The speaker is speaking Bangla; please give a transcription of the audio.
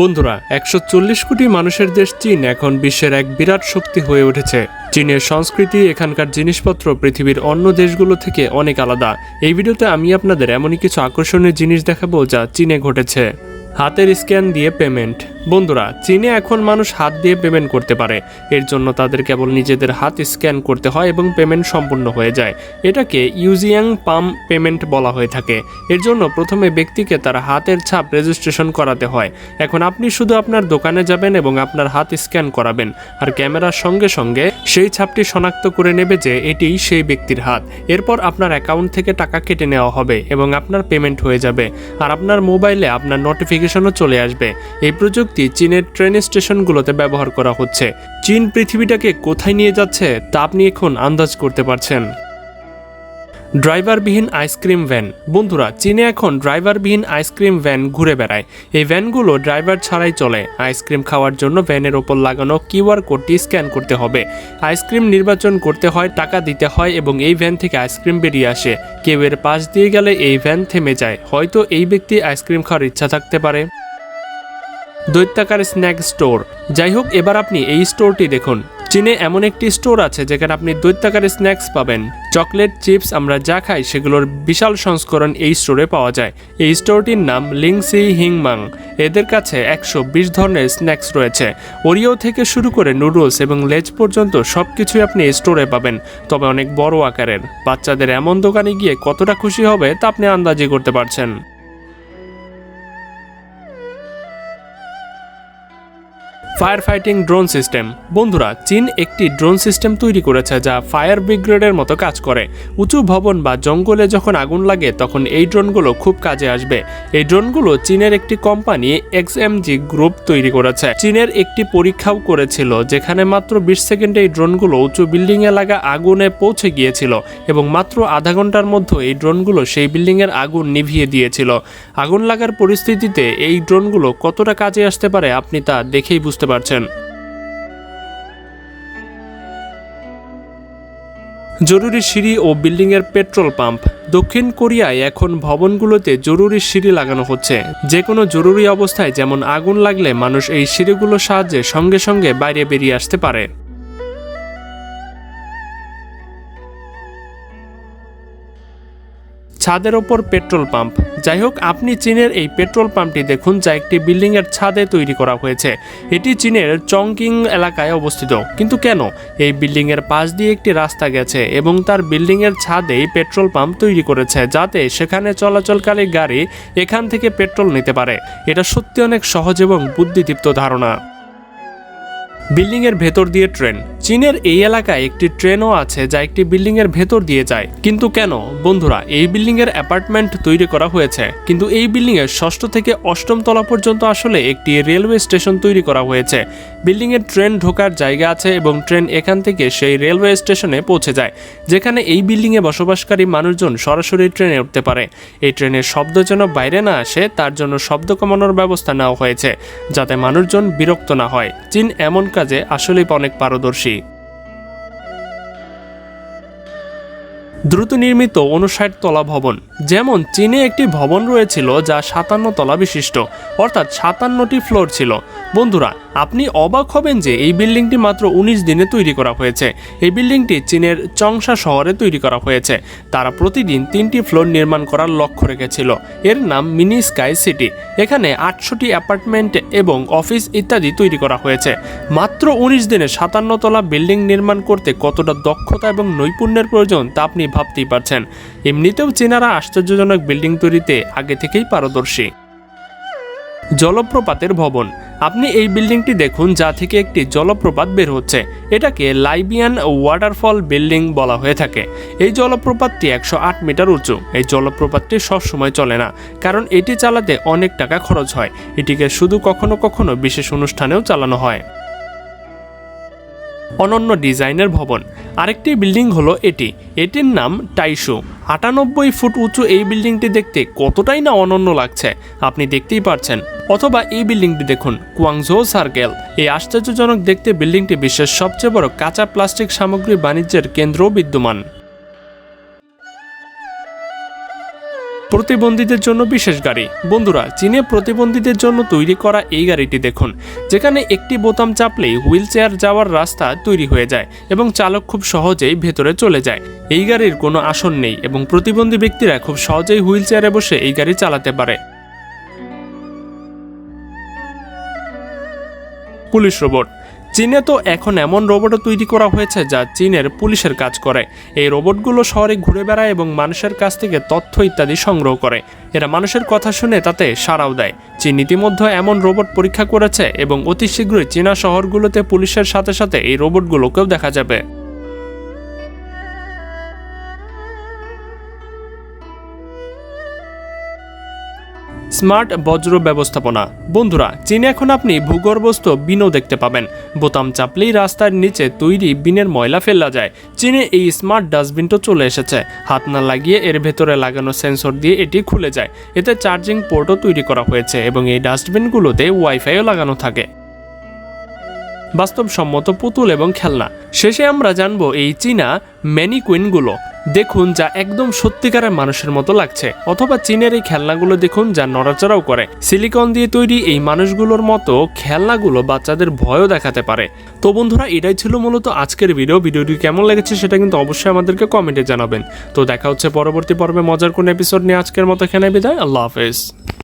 বন্ধুরা, একশো চল্লিশ কোটি মানুষের দেশ চীন এখন বিশ্বের এক বিরাট শক্তি হয়ে উঠেছে। চীনের সংস্কৃতি, এখানকার জিনিসপত্র পৃথিবীর অন্য দেশগুলো থেকে অনেক আলাদা। এই ভিডিওতে আমি আপনাদের এমনই কিছু আকর্ষণীয় জিনিস দেখাবো যা চীনে ঘটেছে। হাতের স্ক্যান দিয়ে পেমেন্ট। বন্ধুরা, চীনে এখন মানুষ হাত দিয়ে পেমেন্ট করতে পারে। এর জন্য তাদের কেবল নিজেদের হাত স্ক্যান করতে হয় এবং পেমেন্ট সম্পূর্ণ হয়ে যায়। এটাকে ইউজিয়াং পাম পেমেন্ট বলা হয়ে থাকে। এর জন্য প্রথমে ব্যক্তিকে তার হাতের ছাপ রেজিস্ট্রেশন করাতে হয়। এখন আপনি শুধু আপনার দোকানে যাবেন এবং আপনার হাত স্ক্যান করাবেন। আর ক্যামেরার সঙ্গে সঙ্গে সেই ছাপটি শনাক্ত করে নেবে যে এটি সেই ব্যক্তির হাত। এরপর আপনার অ্যাকাউন্ট থেকে টাকা কেটে নেওয়া হবে এবং আপনার পেমেন্ট হয়ে যাবে। আর আপনার মোবাইলে আপনার নোটিফিকেশনও চলে আসবে। এই প্রযুক্তি চীনের ট্রেন স্টেশনগুলোতে ব্যবহার করা হচ্ছে। চীন পৃথিবীটাকে কোথায় নিয়ে যাচ্ছে তা আপনি এখন আন্দাজ করতে পারছেন। ড্রাইভারবিহীন আইসক্রিম ভ্যান। বন্ধুরা, চীনে এখন ড্রাইভারবিহীন আইসক্রিম ভ্যান ঘুরে বেড়ায়। এই ভ্যানগুলো ড্রাইভার ছাড়াই চলে। আইসক্রিম খাওয়ার জন্য ভ্যানের ওপর লাগানো কিউআর কোডটি স্ক্যান করতে হবে। আইসক্রিম নির্বাচন করতে হয়, টাকা দিতে হয় এবং এই ভ্যান থেকে আইসক্রিম বেরিয়ে আসে। কেউ এর পাশ দিয়ে গেলে এই ভ্যান থেমে যায়। হয়তো এই ব্যক্তি আইসক্রিম খাওয়ার ইচ্ছা থাকতে পারে। দৈত্যাকার স্ন্যাক স্টোর। যাই হোক এবার আপনি এই স্টোরটি দেখুন। চীনে এমন একটি স্টোর আছে যেখানে আপনি দৈত্যাকার স্ন্যাক্স পাবেন। চকলেট, চিপস, আমরা যা খাই সেগুলোর বিশাল সংস্করণ এই স্টোরে পাওয়া যায়। এই স্টোরটির নাম লিংসি হিংমাং। এদের কাছে একশো বিশ ধরনের স্ন্যাক্স রয়েছে। ওরিও থেকে শুরু করে নুডলস এবং লেজ পর্যন্ত সব কিছুই আপনি এই স্টোরে পাবেন, তবে অনেক বড় আকারের। বাচ্চাদের এমন দোকানে গিয়ে কতটা খুশি হবে তা আপনি আন্দাজি করতে পারছেন। Fire fighting drone system. বন্ধুরা, চীন একটি ড্রোন সিস্টেম তৈরি করেছে যা ফায়ার ব্রিগেডের মতো কাজ করে। উঁচু ভবন বা জঙ্গলে যখন আগুন লাগে, তখন এই ড্রোনগুলো খুব কাজে আসবে। এই ড্রোনগুলো চীনের একটি কোম্পানি এক্সএমজি গ্রুপ তৈরি করেছে। চীনের একটি পরীক্ষাও করেছিল, যেখানে মাত্র বিশ সেকেন্ডে এই ড্রোনগুলো উঁচু বিল্ডিং এ লাগা আগুনে পৌঁছে গিয়েছিল এবং মাত্র আধা ঘণ্টার মধ্যে এই ড্রোনগুলো সেই বিল্ডিংয়ের আগুন নিভিয়ে দিয়েছিল। আগুন লাগার পরিস্থিতিতে এই ড্রোনগুলো কতটা কাজে আসতে পারে আপনি তা দেখেই বুঝতে পারছেন। জরুরি সিঁড়ি ও বিল্ডিংয়ের পেট্রোল পাম্প। দক্ষিণ কোরিয়ায় এখন ভবনগুলোতে জরুরি সিঁড়ি লাগানো হচ্ছে। যে কোনো জরুরি অবস্থায় যেমন আগুন লাগলে মানুষ এই সিঁড়িগুলোর সাহায্যে সঙ্গে সঙ্গে বাইরে বেরিয়ে আসতে পারে। ছাদের ওপর পেট্রোল পাম্প। যাই হোক, আপনি চীনের এই পেট্রোল পাম্পটি দেখুন, যা একটি বিল্ডিং এর ছাদে তৈরি করা হয়েছে। এটি চীনের চংকিং এলাকায় অবস্থিত। কিন্তু কেন? এই বিল্ডিং এর পাশ দিয়ে একটি রাস্তা গেছে এবং তার বিল্ডিং এর ছাদেই পেট্রোল পাম্প তৈরি করেছে, যাতে সেখানে চলাচলকারী গাড়ি এখান থেকে পেট্রোল নিতে পারে। এটা সত্যি অনেক সহজ এবং বুদ্ধিদীপ্ত ধারণা। বিল্ডিং এর ভেতর দিয়ে ট্রেন। চীনের এই এলাকায় একটি ট্রেনও আছে যা একটি বিল্ডিং এর ভেতর দিয়ে যায়। কিন্তু কেন? বন্ধুরা, এই বিল্ডিং এর অ্যাপার্টমেন্ট তৈরি করা হয়েছে। কিন্তু এই বিল্ডিং এর ষষ্ঠ থেকে অষ্টম তলা পর্যন্ত আসলে একটি রেলওয়ে স্টেশন তৈরি করা হয়েছে। বিল্ডিং এর ট্রেন ঢোকার জায়গা আছে এবং ট্রেন এখান থেকে সেই রেলওয়ে স্টেশনে পৌঁছে যায়, যেখানে এই বিল্ডিং এ বসবাসকারী মানুষজন সরাসরি ট্রেনে উঠতে পারে। এই ট্রেনের শব্দ যেন বাইরে না আসে, তার জন্য শব্দ কমানোর ব্যবস্থা নেওয়া হয়েছে, যাতে মানুষজন বিরক্ত না হয়। চীন এমন কাজে আসলেই অনেক পারদর্শী। দ্রুত নির্মিত উনষাট তলা ভবন, যেমন চীনে একটি ভবন রয়েছিল যা সাতান্ন তলা বিশিষ্ট, অর্থাৎ সাতান্নটি ফ্লোর ছিল। বন্ধুরা আপনি অবাক হবেন যে এই বিল্ডিংটি মাত্র উনিশ দিনে তৈরি করা হয়েছে। এই বিল্ডিংটি চীনের চংসা শহরে তৈরি করা হয়েছে। তারা প্রতিদিন তিনটি ফ্লোর নির্মাণ করার লক্ষ্য রেখেছিল। এর নাম মিনি স্কাই সিটি। এখানে আটশোটি অ্যাপার্টমেন্ট এবং অফিস ইত্যাদি তৈরি করা হয়েছে। মাত্র উনিশ দিনে সাতান্ন তলা বিল্ডিং নির্মাণ করতে কতটা দক্ষতা এবং নৈপুণ্যের প্রয়োজন তা আপনি ভাবতেই পারছেন। এমনিতেও চীনারা আশ্চর্যজনক বিল্ডিং তৈরিতে আগে থেকেই পারদর্শী। জলপ্রপাতের ভবন। আপনি এই বিল্ডিংটি দেখুন, যা থেকে একটি জলপ্রপাত বের হচ্ছে। এটাকে লাইবিয়ান ওয়াটারফল বিল্ডিং বলা হয়ে থাকে। এই জলপ্রপাতটি একশো আট মিটার উঁচু। এই জলপ্রপাতটি সবসময় চলে না, কারণ এটি চালাতে অনেক টাকা খরচ হয়। এটিকে শুধু কখনো কখনো বিশেষ অনুষ্ঠানেও চালানো হয়। অনন্য ডিজাইনের ভবন। আরেকটি বিল্ডিং হলো এটি। এটির নাম টাইশু আটানব্বই ফুট উঁচু এই বিল্ডিংটি দেখতে কতটাই না অনন্য লাগছে, আপনি দেখতেই পারছেন। অথবা এই বিল্ডিংটি দেখুন, কুয়াংঝো সার্কেল। এই আশ্চর্যজনক দেখতে বিল্ডিংটি বিশ্বের সবচেয়ে বড় কাঁচা প্লাস্টিক সামগ্রী বাণিজ্যের কেন্দ্রও বিদ্যমান। প্রতিবন্ধীদের জন্য বিশেষ গাড়ি। বন্ধুরা, চীনে প্রতিবন্ধীদের জন্য তৈরি করা এই গাড়িটি দেখুন। যেখানে একটি বোতাম চাপলেই হুইল চেয়ার যাওয়ার রাস্তা তৈরি হয়ে যায় এবং চালক খুব সহজেই ভেতরে চলে যায়। এই গাড়ির কোনো আসন নেই এবং প্রতিবন্ধী ব্যক্তিরা খুব সহজেই হুইল চেয়ারে বসে এই গাড়ি চালাতে পারে। পুলিশ রোবট চীনে তো এখন এমন রোবটও তৈরি করা হয়েছে যা চীনের পুলিশের কাজ করে। এই রোবটগুলো শহরে ঘুরে বেড়ায় এবং মানুষের কাছ থেকে তথ্য ইত্যাদি সংগ্রহ করে। এরা মানুষের কথা শুনে তাতে সাড়াও দেয়। চীন ইতিমধ্যে এমন রোবট পরীক্ষা করেছে এবং অতি শীঘ্রই চীনা শহরগুলোতে পুলিশের সাথে সাথে এই রোবটগুলোকেও দেখা যাবে। স্মার্ট বজ্র ব্যবস্থাপনা। বন্ধুরা, চীনে এখন আপনি ভূগর্ভস্থ বিনও দেখতে পাবেন। বোতাম চাপলেই রাস্তার নিচে তৈরি বিনের ময়লা ফেলা যায়। চীনে এই স্মার্ট ডাস্টবিনটা চলে এসেছে। হাত না লাগিয়ে এর ভেতরে লাগানো সেন্সর দিয়ে এটি খুলে যায়। এতে চার্জিং পোর্টও তৈরি করা হয়েছে এবং এই ডাস্টবিনগুলোতে ওয়াইফাইও লাগানো থাকে। বাস্তবসম্মত পুতুল এবং খেলনা। শেষে আমরা জানব এই চীনা ম্যানিকুইনগুলো। দেখুন যা একদম সত্যিকারের মানুষের মতো লাগছে। অথবা চীনের এই খেলনাগুলো দেখুন যা নড়াচড়াও করে। সিলিকন দিয়ে তৈরি এই মানুষগুলোর মতো খেলনাগুলো বাচ্চাদের ভয়ও দেখাতে পারে। তো বন্ধুরা, এটাই ছিল মূলত আজকের ভিডিও ভিডিওটি কেমন লেগেছে সেটা কিন্তু অবশ্যই আমাদেরকে কমেন্টে জানাবেন। তো দেখা হচ্ছে পরবর্তী পর্বে মজার কোন এপিসোড নিয়ে আজকের মতো এখানে বিদায়। আল্লাহ হাফেজ।